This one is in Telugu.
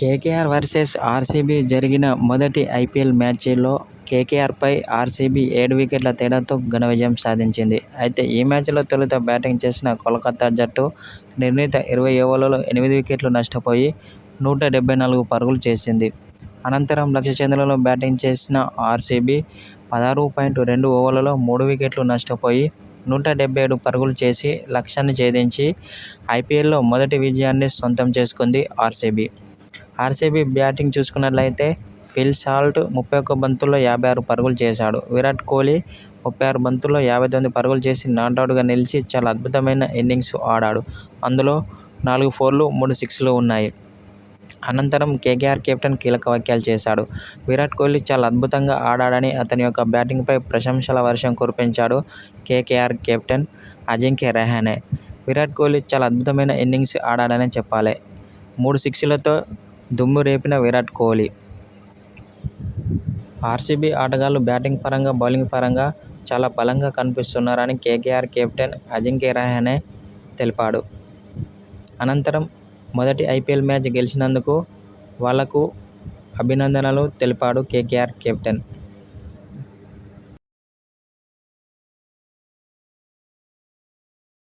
కేకేఆర్ వర్సెస్ ఆర్సీబీ జరిగిన మొదటి ఐపీఎల్ మ్యాచ్లో కేకేఆర్పై ఆర్సీబీ ఏడు వికెట్ల తేడాతో ఘన విజయం సాధించింది. అయితే ఈ మ్యాచ్లో తొలుత బ్యాటింగ్ చేసిన కోల్కతా జట్టు నిర్ణీత ఇరవై ఓవర్లలో ఎనిమిది వికెట్లు నష్టపోయి నూట డెబ్బై నాలుగు పరుగులు చేసింది. అనంతరం లక్ష్య చంద్రలో బ్యాటింగ్ చేసిన ఆర్సీబీ పదహారు పాయింట్ రెండు ఓవర్లలో మూడు వికెట్లు నష్టపోయి నూట డెబ్బై ఏడు పరుగులు చేసి లక్ష్యాన్ని ఛేదించి ఐపీఎల్లో మొదటి విజయాన్ని సొంతం చేసుకుంది ఆర్సీబీ. ఆర్సీబీ బ్యాటింగ్ చూసుకున్నట్లయితే ఫిల్ సాల్ట్ ముప్పై ఒక్క బంతుల్లో యాభై ఆరు పరుగులు చేశాడు. విరాట్ కోహ్లీ ముప్పై ఆరు బంతుల్లో యాభై తొమ్మిది పరుగులు చేసి నాటౌట్గా నిలిచి చాలా అద్భుతమైన ఇన్నింగ్స్ ఆడాడు. అందులో నాలుగు ఫోర్లు, మూడు సిక్స్లు ఉన్నాయి. అనంతరం కేకేఆర్ కెప్టెన్ కీలక వ్యాఖ్యలు చేశాడు. విరాట్ కోహ్లీ చాలా అద్భుతంగా ఆడాడని, అతని యొక్క బ్యాటింగ్పై ప్రశంసల వర్షం కురిపించాడు కేకేఆర్ కెప్టెన్ అజింక్య రెహానే విరాట్ కోహ్లీ చాలా అద్భుతమైన ఇన్నింగ్స్ ఆడాడనే చెప్పాలి. మూడు సిక్స్లతో దుమ్ము రేపిన విరాట్ కోహ్లీ. ఆర్సీబీ ఆటగాళ్ళు బ్యాటింగ్ పరంగా, బౌలింగ్ పరంగా చాలా బలంగా కనిపిస్తున్నారని కేకేఆర్ కెప్టెన్ అజింక్య రహానే తెలిపాడు. అనంతరం మొదటి ఐపీఎల్ మ్యాచ్ గెలిచినందుకు వాళ్ళకు అభినందనలు తెలిపాడు కేకేఆర్ కెప్టెన్.